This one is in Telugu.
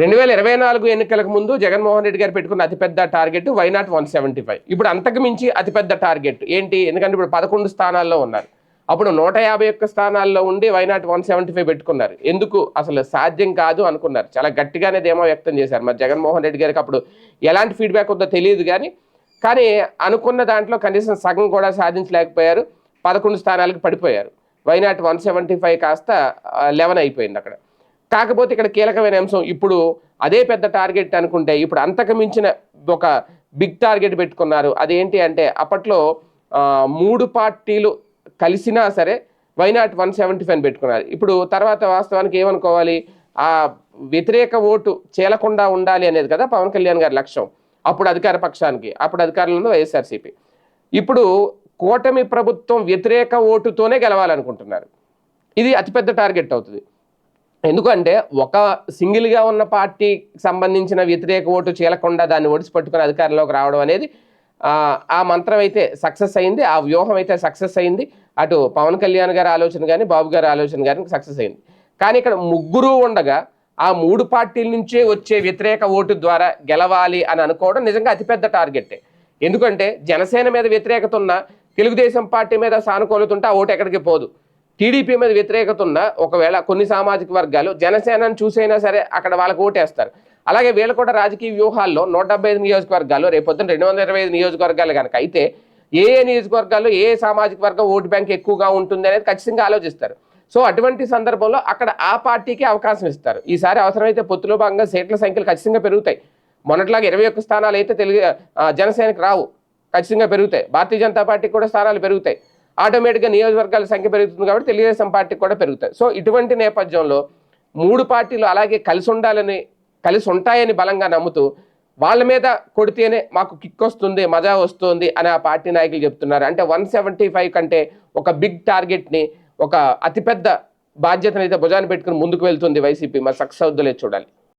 రెండు వేల ఇరవై నాలుగు ఎన్నికలకు ముందు జగన్మోహన్ రెడ్డి గారు పెట్టుకున్న అతిపెద్ద target why not one seventy five. ఇప్పుడు అంతకు మించి అతిపెద్ద టార్గెట్ ఏంటి? ఎందుకంటే ఇప్పుడు పదకొండు స్థానాల్లో ఉన్నారు. అప్పుడు నూట యాభై ఒక్క స్థానాల్లో ఉండి వైనాట్ వన్ సెవెంటీ ఫైవ్ పెట్టుకున్నారు. ఎందుకు? అసలు సాధ్యం కాదు అనుకున్నారు. చాలా గట్టిగానే ధీమా వ్యక్తం చేశారు. మరి జగన్మోహన్ రెడ్డి గారికి అప్పుడు ఎలాంటి ఫీడ్బ్యాక్ ఉందో తెలియదు కానీ కానీ అనుకున్న దాంట్లో కనీసం సగం కూడా సాధించలేకపోయారు. పదకొండు స్థానాలకు పడిపోయారు. Why not one seventy five కాస్త లెవెన్ అయిపోయింది అక్కడ. కాకపోతే ఇక్కడ కీలకమైన అంశం ఇప్పుడు అదే పెద్ద టార్గెట్ అనుకుంటే ఇప్పుడు అంతకు మించిన ఒక బిగ్ టార్గెట్ పెట్టుకున్నారు. అదేంటి అంటే అప్పట్లో మూడు పార్టీలు కలిసినా సరే వైనాట్ వన్ సెవెంటీ ఫైవ్ పెట్టుకున్నారు. ఇప్పుడు తర్వాత వాస్తవానికి ఏమనుకోవాలి? ఆ వ్యతిరేక ఓటు చేలకుండా ఉండాలి అనేది కదా పవన్ కళ్యాణ్ గారి లక్ష్యం. అప్పుడు అధికార పక్షానికి అప్పుడు అధికారంలో వైఎస్ఆర్సీపీ. ఇప్పుడు కూటమి ప్రభుత్వం వ్యతిరేక ఓటుతోనే గెలవాలనుకుంటున్నారు. ఇది అతిపెద్ద టార్గెట్ అవుతుంది. ఎందుకంటే ఒక సింగిల్గా ఉన్న పార్టీకి సంబంధించిన వ్యతిరేక ఓటు చీలకుండా దాన్ని ఒడిసి పట్టుకుని అధికారంలోకి రావడం అనేది ఆ, ఆ మంత్రం అయితే సక్సెస్ అయింది ఆ వ్యూహం అయితే సక్సెస్ అయింది. అటు పవన్ కళ్యాణ్ గారి ఆలోచన కానీ బాబు గారి ఆలోచన కానీ సక్సెస్ అయింది. కానీ ఇక్కడ ముగ్గురు ఉండగా ఆ మూడు పార్టీల నుంచే వచ్చే వ్యతిరేక ఓటు ద్వారా గెలవాలి అని అనుకోవడం నిజంగా అతిపెద్ద టార్గెటే ఎందుకంటే జనసేన మీద వ్యతిరేకత ఉన్న తెలుగుదేశం పార్టీ మీద సానుకూలత ఉంటే ఆ ఓటు ఎక్కడికి పోదు. టీడీపీ మీద వ్యతిరేకత ఉన్న ఒకవేళ కొన్ని సామాజిక వర్గాలు జనసేనను చూసైనా సరే అక్కడ వాళ్ళకి ఓటేస్తారు. అలాగే వీళ్ళు కూడా రాజకీయ వ్యూహాల్లో నూట డెబ్బై ఐదు నియోజకవర్గాలు రేపొద్దున రెండు వందల ఇరవై ఐదు నియోజకవర్గాలు కనుక అయితే ఏ ఏ నియోజకవర్గాల్లో ఏ సామాజిక వర్గం ఓటు బ్యాంక్ ఎక్కువగా ఉంటుంది అనేది ఖచ్చితంగా ఆలోచిస్తారు. సో అటువంటి సందర్భంలో అక్కడ ఆ పార్టీకి అవకాశం ఇస్తారు. ఈసారి అవసరమైతే పొత్తులో భాగంగా సీట్ల సంఖ్యలు ఖచ్చితంగా పెరుగుతాయి. మొన్నట్లాగా ఇరవై ఒక్క స్థానాలు అయితే తెలుగు జనసేనకు జనసేనకి రావు. ఖచ్చితంగా పెరుగుతాయి. భారతీయ జనతా పార్టీకి కూడా స్థానాలు పెరుగుతాయి. ఆటోమేటిక్గా నియోజకవర్గాల సంఖ్య పెరుగుతుంది కాబట్టి తెలుగుదేశం పార్టీ కూడా పెరుగుతాయి సో ఇటువంటి నేపథ్యంలో మూడు పార్టీలు అలాగే కలిసి ఉండాలని కలిసి ఉంటాయని బలంగా నమ్ముతూ వాళ్ళ మీద కొడితేనే మాకు కిక్ వస్తుంది మజా వస్తుంది అని ఆ పార్టీ నాయకులు చెప్తున్నారు. అంటే వన్ సెవెంటీ ఫైవ్ కంటే ఒక బిగ్ టార్గెట్ని ఒక అతిపెద్ద బాధ్యతను అయితే భుజాన్ని పెట్టుకుని ముందుకు వెళ్తుంది వైసీపీ. మరి సక్సెస్ అవుద్దులే చూడాలి.